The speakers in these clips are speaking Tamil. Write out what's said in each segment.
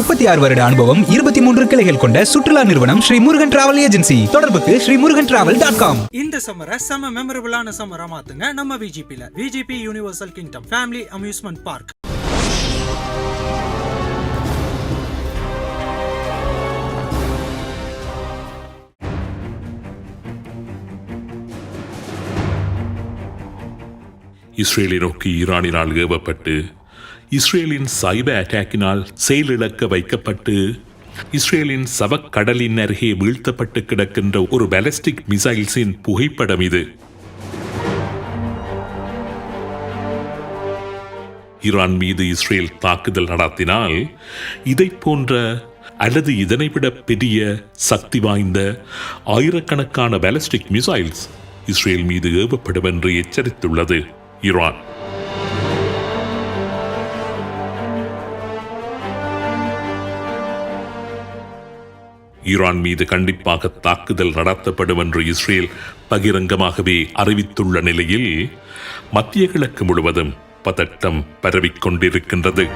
முப்பத்தி ஆறு வருட அனுபவம் இருபத்தி மூன்று கிளைகள் கொண்ட சுற்றுலா நிறுவனம் ஸ்ரீ முருகன் டிராவல் ஏஜென்சி தொடர்புக்கு Sri Murugan travel dot com இந்த சம்மரை செம மெமரபிளான சம்மரா மாத்துங்க நம்ம விஜிபில VGP Universal Kingdom family amusement park இஸ்ரேலை நோக்கி ஈரானினால் ஏவப்பட்டு இஸ்ரேலின் சைபர் அட்டாக்கினால் செயலிழக்க வைக்கப்பட்டு இஸ்ரேலின் சவக்கடலின் அருகே வீழ்த்தப்பட்டு கிடக்கின்ற ஒரு பாலிஸ்டிக் மிசைல்ஸின் புகைப்படம் இது. ஈரான் மீது இஸ்ரேல் தாக்குதல் நடத்தினால் இதைப் போன்ற அல்லது இதனைவிட பெரிய சக்தி வாய்ந்த ஆயிரக்கணக்கான பாலிஸ்டிக் மிசைல்ஸ் இஸ்ரேல் மீது ஏவப்படும் என்று எச்சரித்துள்ளது ஈரான். ஈரான் மீது கண்டிப்பாக தாக்குதல் நடத்தப்படும் என்று இஸ்ரேல் பகிரங்கமாகவே அறிவித்துள்ள நிலையில் மத்திய கிழக்கு முழுவதும் பதட்டம் பரவிக் கொண்டிருக்கின்றது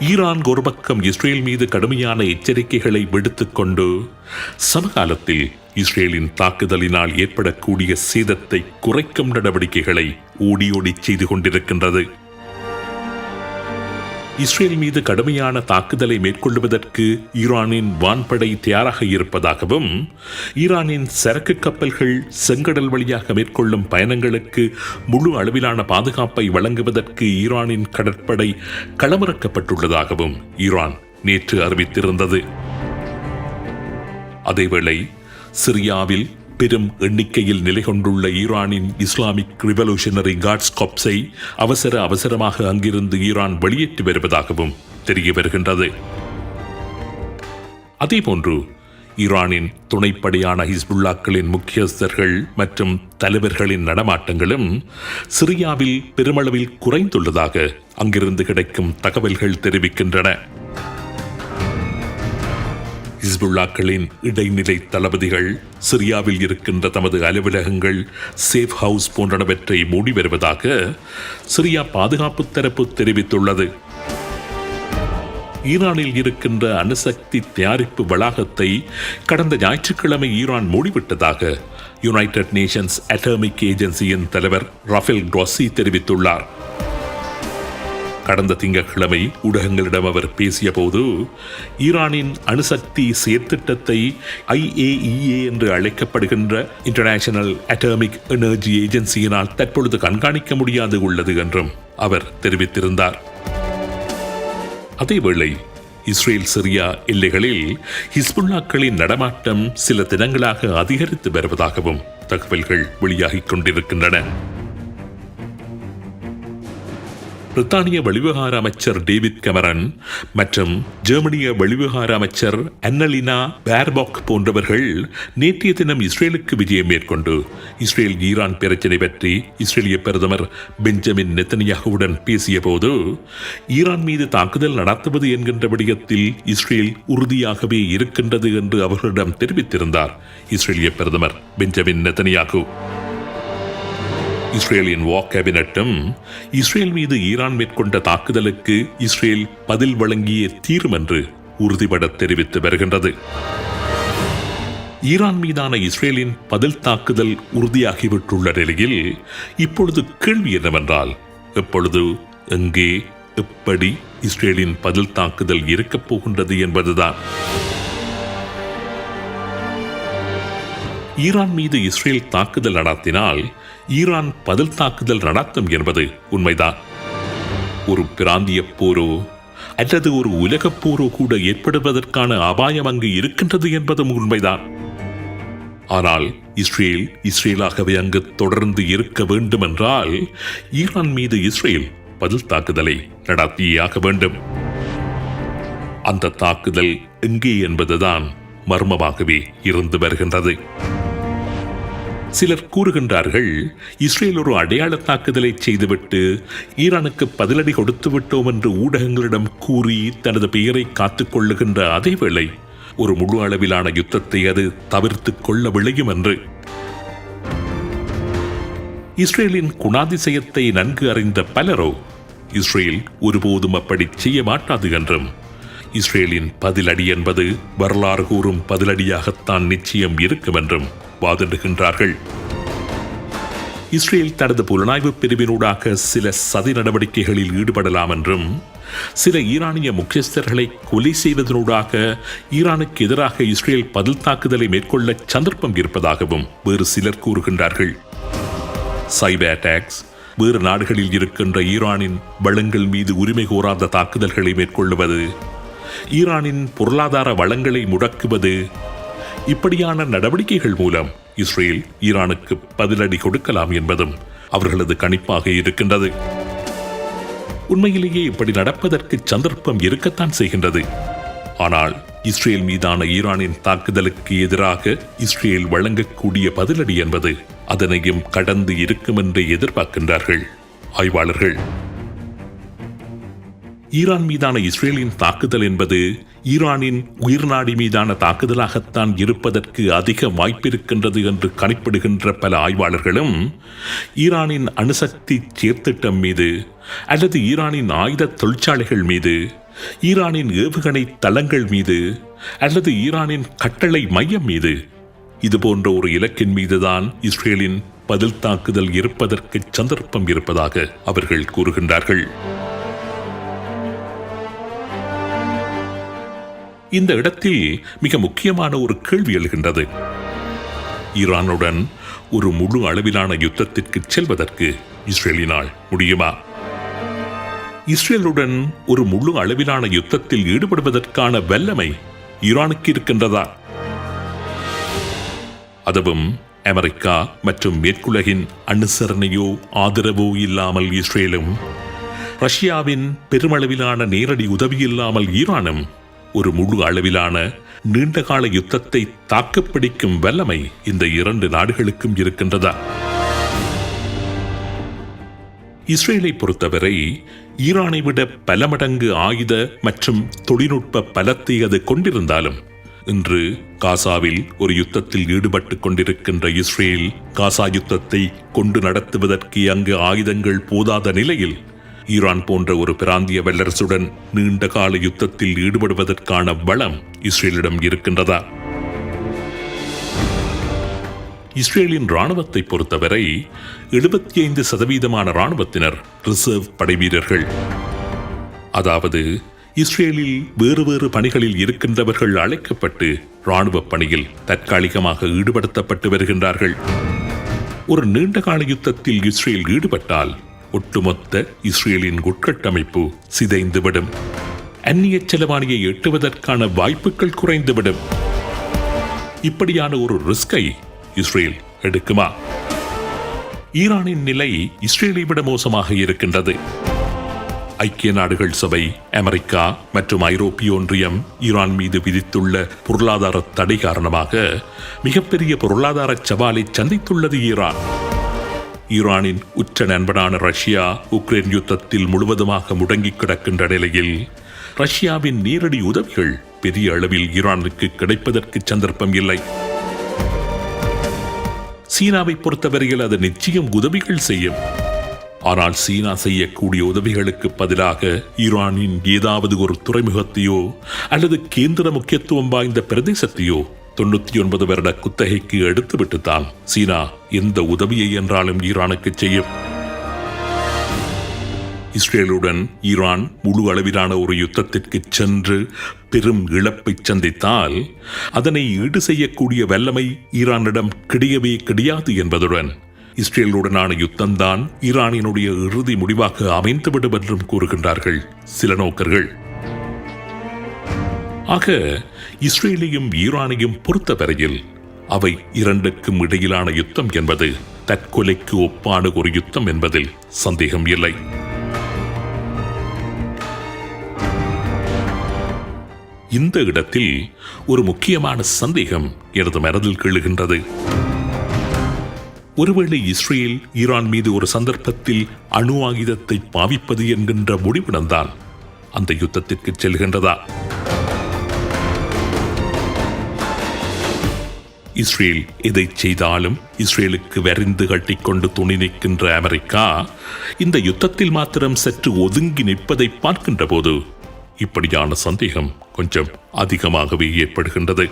ஈரான் ஒரு பக்கம் இஸ்ரேல் மீது கடுமையான எச்சரிக்கைகளை விடுத்துக் கொண்டு சமகாலத்தில் இஸ்ரேலின் தாக்குதலினால் ஏற்படக்கூடிய சேதத்தை குறைக்கும் நடவடிக்கைகளை ஓடி ஓடி செய்து கொண்டிருக்கின்றது. இஸ்ரேல் மீது கடுமையான தாக்குதலை மேற்கொள்வதற்கு ஈரானின் வான்படை தயாராக இருப்பதாகவும் ஈரானின் சரக்கு கப்பல்கள் செங்கடல் வழியாக மேற்கொள்ளும் பயணங்களுக்கு முழு அளவிலான பாதுகாப்பை வழங்குவதற்கு ஈரானின் கடற்படை களமிறக்கப்பட்டுள்ளதாகவும் ஈரான் நேற்று அறிவித்திருந்தது. அதேவேளை சிரியாவில் பெரும் எண்ணிக்கையில் நிலை கொண்டுள்ள ஈரானின் இஸ்லாமிக் ரிவல்யூஷனரி காட்ஸ் கொப்ஸை அவசர அவசரமாக அங்கிருந்து ஈரான் வெளியேற்றி வருவதாகவும் தெரிய வருகின்றது. அதேபோன்று ஈரானின் துணைப்படையான ஹிஸ்புல்லாக்களின் முக்கியஸ்தர்கள் மற்றும் தலைவர்களின் நடமாட்டங்களும் சிரியாவில் பெருமளவில் குறைந்துள்ளதாக அங்கிருந்து கிடைக்கும் தகவல்கள் தெரிவிக்கின்றன. ஹிஸ்புல்லாக்களின் இடைநிலை தளபதிகள் சிரியாவில் இருக்கின்ற தமது அலுவலகங்கள் சேஃப் ஹவுஸ் போன்றனவற்றை மூடி வருவதாக சிரியா பாதுகாப்பு தரப்பு தெரிவித்துள்ளது. ஈரானில் இருக்கின்ற அணுசக்தி தயாரிப்பு வளாகத்தை கடந்த ஞாயிற்றுக்கிழமை ஈரான் மூடிவிட்டதாக யுனைடெட் நேஷன்ஸ் அட்டாமிக் ஏஜென்சியின் தலைவர் ரஃபேல் குரோசி தெரிவித்துள்ளார். கடந்த திங்கட்கிழமை ஊடகங்களிடம் அவர் பேசியபோது ஈரானின் அணுசக்தி செயற்திட்டத்தை ஐஏஇஏ என்று அழைக்கப்படுகின்ற இன்டர்நேஷனல் அட்டாமிக் எனர்ஜி ஏஜென்சியினால் தற்பொழுது கண்காணிக்க முடியாது உள்ளது என்றும் அவர் தெரிவித்திருந்தார். அதேவேளை இஸ்ரேல் சிரியா எல்லைகளில் ஹிஸ்புல்லாக்களின் நடமாட்டம் சில தினங்களாக அதிகரித்து வருவதாகவும் தகவல்கள் வெளியாகிக் கொண்டிருக்கின்றன. பிரித்தானிய வெளிவிவகார அமைச்சர் டேவிட் கெமரன் மற்றும் ஜெர்மனிய வெளிவிவகார அமைச்சர் அன்னலினா பேர்பாக் போன்றவர்கள் நேற்றைய தினம் இஸ்ரேலுக்கு விஜயம் மேற்கொண்டு இஸ்ரேல் ஈரான் பிரச்சினை பற்றி இஸ்ரேலிய பிரதமர் பெஞ்சமின் நெத்தனியாகுவுடன் பேசிய போது ஈரான் மீது தாக்குதல் நடத்துவது என்கின்ற விடயத்தில் இஸ்ரேல் உறுதியாகவே இருக்கின்றது என்று அவர்களிடம் தெரிவித்திருந்தார் இஸ்ரேலிய பிரதமர் பெஞ்சமின் நெத்தனியாகு. இஸ்ரேலின் வா கேபினட்டும் இஸ்ரேல் மீது ஈரான் மேற்கொண்ட தாக்குதலுக்கு இஸ்ரேல் பதில் வழங்கிய தீரும் என்று உறுதிபட தெரிவித்து வருகின்றது. ஈரான் மீதான இஸ்ரேலின் பதில் தாக்குதல் உறுதியாகிவிட்டுள்ள நிலையில் இப்பொழுது கேள்வி என்னவென்றால் எப்பொழுது எங்கே எப்படி இஸ்ரேலின் பதில் தாக்குதல் இருக்கப் போகின்றது என்பதுதான். ஈரான் மீது இஸ்ரேல் தாக்குதல் நடத்தினால் ஈரான் பதில் தாக்குதல் நடத்தும் என்பது உண்மைதான். ஒரு பிராந்திய போரோ அல்லது ஒரு உலகப் போரோ கூட ஏற்படுவதற்கான அபாயம் அங்கு இருக்கின்றது என்பதும் உண்மைதான். ஆனால் இஸ்ரேல் இஸ்ரேலாகவே அங்கு தொடர்ந்து இருக்க வேண்டும் என்றால் ஈரான் மீது இஸ்ரேல் பதில் தாக்குதலை நடத்தியாக வேண்டும். அந்த தாக்குதல் எங்கே என்பதுதான் மர்மமாகவே இருந்து வருகின்றது. சிலர் கூறுகின்றார்கள் இஸ்ரேல் ஒரு அடையாள தாக்குதலை செய்துவிட்டு ஈரானுக்கு பதிலடி கொடுத்து விட்டோம் என்று ஊடகங்களிடம் கூறி தனது பெயரை காத்துக் கொள்ளுகின்ற அதேவேளை ஒரு முழு அளவிலான யுத்தத்தை அது தவிர்த்து கொள்ள விளையும் என்று. இஸ்ரேலின் குணாதிசயத்தை நன்கு அறிந்த பலரோ இஸ்ரேல் ஒருபோதும் அப்படி செய்ய மாட்டாது என்றும் இஸ்ரேலின் பதிலடி என்பது வரலாறு கூறும் பதிலடியாகத்தான் நிச்சயம் இருக்கும் என்றும். வாதிடுகின்றார்கள். இஸ்ரேல் தனது புலனாய்வு பிரிவினூடாக சில சதி நடவடிக்கைகளில் ஈடுபடலாம் என்றும் சில ஈரானிய முக்கியஸ்தர்களை கொலை செய்வதனூடாக ஈரானுக்கு எதிராக இஸ்ரேல் பதில் தாக்குதலை மேற்கொள்ள சந்தர்ப்பம் இருப்பதாகவும் வேறு சிலர் கூறுகின்றார்கள். சைபர் அட்டாக்ஸ் வேறு நாடுகளில் இருக்கின்ற ஈரானின் வளங்கள் மீது உரிமை கோராத தாக்குதல்களை மேற்கொள்வது ஈரானின் பொருளாதார வளங்களை முடக்குவது இப்படியான நடவடிக்கைகள் மூலம் இஸ்ரேல் ஈரானுக்கு பதிலடி கொடுக்கலாம் என்பதும் அவர்களது கணிப்பாக இருக்கின்றது. உண்மையிலேயே இப்படி நடப்பதற்கு சந்தர்ப்பம் இருக்கத்தான் செய்கின்றது. ஆனால் இஸ்ரேல் மீதான ஈரானின் தாக்குதலுக்கு எதிராக இஸ்ரேல் வழங்கக்கூடிய பதிலடி என்பது அதனையும் கடந்து இருக்கும் என்று எதிர்பார்க்கின்றார்கள். ஆய்வாளர்கள் ஈரான் மீதான இஸ்ரேலின் தாக்குதல் என்பது ஈரானின் உயிர்நாடி மீதான தாக்குதலாகத்தான் இருப்பதற்கு அதிக வாய்ப்பிருக்கின்றது என்று கணிப்பிடுகின்ற பல ஆய்வாளர்களும் ஈரானின் அணுசக்தி சேர்த்திட்டம் மீது அல்லது ஈரானின் ஆயுத தொழிற்சாலைகள் மீது ஈரானின் ஏவுகணை தளங்கள் மீது அல்லது ஈரானின் கட்டளை மையம் மீது. இதுபோன்ற ஒரு இலக்கின் மீதுதான் இஸ்ரேலின் பதில் தாக்குதல் இருப்பதற்கு சந்தர்ப்பம் இருப்பதாக அவர்கள் கூறுகின்றார்கள். இந்த இடத்தில் மிக முக்கியமான ஒரு கேள்வி எழுகின்றது. ஈரானுடன் ஒரு முழு அளவிலான யுத்தத்திற்கு செல்வதற்கு இஸ்ரேலினால் முடியுமா? இஸ்ரேலுடன் ஒரு முழு அளவிலான யுத்தத்தில் ஈடுபடுவதற்கான வல்லமை ஈரானுக்கு இருக்கின்றதா? அதுவும் அமெரிக்கா மற்றும் மேற்குலகின் அனுசரணையோ ஆதரவோ இல்லாமல் இஸ்ரேலும் ரஷ்யாவின் பெருமளவிலான நேரடி உதவி இல்லாமல் ஈரானும் ஒரு முழு அளவிலான நீண்டகால யுத்தத்தை தாக்குப்பிடிக்கும் வல்லமை இந்த இரண்டு நாடுகளுக்கும் இருக்கின்றதா? இஸ்ரேலை பொறுத்தவரை ஈரானை விட பல மடங்கு ஆயுத மற்றும் தொழில்நுட்ப பலத்தை அது கொண்டிருந்தாலும் இன்று காசாவில் ஒரு யுத்தத்தில் ஈடுபட்டு கொண்டிருக்கின்ற இஸ்ரேல் காசா யுத்தத்தை கொண்டு நடத்துவதற்கு அங்கு ஆயுதங்கள் போதாத நிலையில் ஈரான் போன்ற ஒரு பிராந்திய வல்லரசுடன் நீண்ட கால யுத்தத்தில் ஈடுபடுவதற்கான வளம் இஸ்ரேலிடம் இருக்கின்றதா? இஸ்ரேலின் ராணுவத்தை பொறுத்தவரை எழுபத்தி ஐந்து சதவீதமான ராணுவத்தினர் ரிசர்வ் படைவீரர்கள் அதாவது இஸ்ரேலில் வேறு வேறு பணிகளில் இருக்கின்றவர்கள் அழைக்கப்பட்டு ராணுவ பணியில் தற்காலிகமாக ஈடுபடுத்தப்பட்டு வருகின்றார்கள். ஒரு நீண்டகால யுத்தத்தில் இஸ்ரேல் ஈடுபட்டால் ஒட்டுமொத்த இஸ்ரேலின் உட்கட்டமைப்பு சிதைந்துவிடும். அந்நிய செலவாணியை எட்டுவதற்கான வாய்ப்புகள் குறைந்துவிடும். இப்படியான ஒரு ரிஸ்கை இஸ்ரேல் எடுக்குமா? ஈரானின் நிலை இஸ்ரேலை விட மோசமாக இருக்கின்றது. ஐக்கிய நாடுகள் சபை அமெரிக்கா மற்றும் ஐரோப்பிய ஒன்றியம் ஈரான் மீது விதித்துள்ள பொருளாதார தடை காரணமாக மிகப்பெரிய பொருளாதார சவாலை சந்தித்துள்ளது ஈரான். ஈரானின் உச்ச நண்பனான ரஷ்யா உக்ரைன் யுத்தத்தில் முழுவதுமாக முடங்கி கிடக்கின்ற நிலையில் ரஷ்யாவின் நேரடி உதவிகள் பெரிய அளவில் ஈரானுக்கு கிடைப்பதற்கு சந்தர்ப்பம் இல்லை. சீனாவை பொறுத்தவரையில் அது நிச்சயம் உதவிகள் செய்யும். ஆனால் சீனா செய்யக்கூடிய உதவிகளுக்கு பதிலாக ஈரானின் ஏதாவது ஒரு துறைமுகத்தையோ அல்லது கேந்திர முக்கியத்துவம் வாய்ந்த பிரதேசத்தையோ தொண்ணூத்தி ஒன்பது வருட குத்தகைக்கு எடுத்துவிட்டுத்தான் சீனா எந்த உதவியை என்றாலும் ஈரானுக்கு செய்யும். இஸ்ரேலுடன் ஈரான் முழு அளவிலான ஒரு யுத்தத்திற்கு சென்று பெரும் இழப்பை சந்தித்தால் அதனை ஈடு செய்யக்கூடிய வல்லமை ஈரானிடம் கிடையவே கிடையாது என்பதுடன் இஸ்ரேலுடனான யுத்தம்தான் ஈரானினுடைய இறுதி முடிவாக அமைந்துவிடும் என்றும் கூறுகின்றார்கள் சில நோக்கர்கள். ஆக இஸ்ரேலையும் ஈரானையும் பொறுத்தவரையில் அவை இரண்டுக்கும் இடையிலான யுத்தம் என்பது தற்கொலைக்கு ஒப்பான ஒரு யுத்தம் என்பதில் சந்தேகம் இல்லை. இந்த இடத்தில் ஒரு முக்கியமான சந்தேகம் எனது மனதில் கெழுகின்றது. ஒருவேளை இஸ்ரேல் ஈரான் மீது ஒரு சந்தர்ப்பத்தில் அணு ஆயுதத்தை பாவிப்பது என்கின்ற முடிவுடன்தான் அந்த யுத்தத்திற்கு செல்கின்றதா? இஸ்ரேல் எதை செய்தாலும் இஸ்ரேலுக்கு வரிந்து கட்டிக்கொண்டு துணி நிற்கின்ற அமெரிக்கா இந்த யுத்தத்தில் மாத்திரம் சற்று ஒதுங்கி நிற்பதை பார்க்கின்ற போது இப்படியான சந்தேகம் கொஞ்சம் அதிகமாகவே ஏற்படுகின்றது.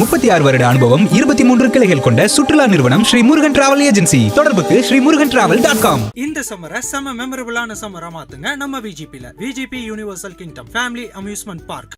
முப்பத்தி ஆறு வருட அனுபவம் இருபத்தி மூன்று கிளைகள் கொண்ட சுற்றுலா நிறுவனம் ஸ்ரீ முருகன் டிராவல் ஏஜென்சி தொடர்புக்கு Sri Murugan travel dot com இந்த சம்மரை செம மெமரபிளான சம்மரா மாத்துங்க நம்ம விஜிபில VGP Universal Kingdom family amusement park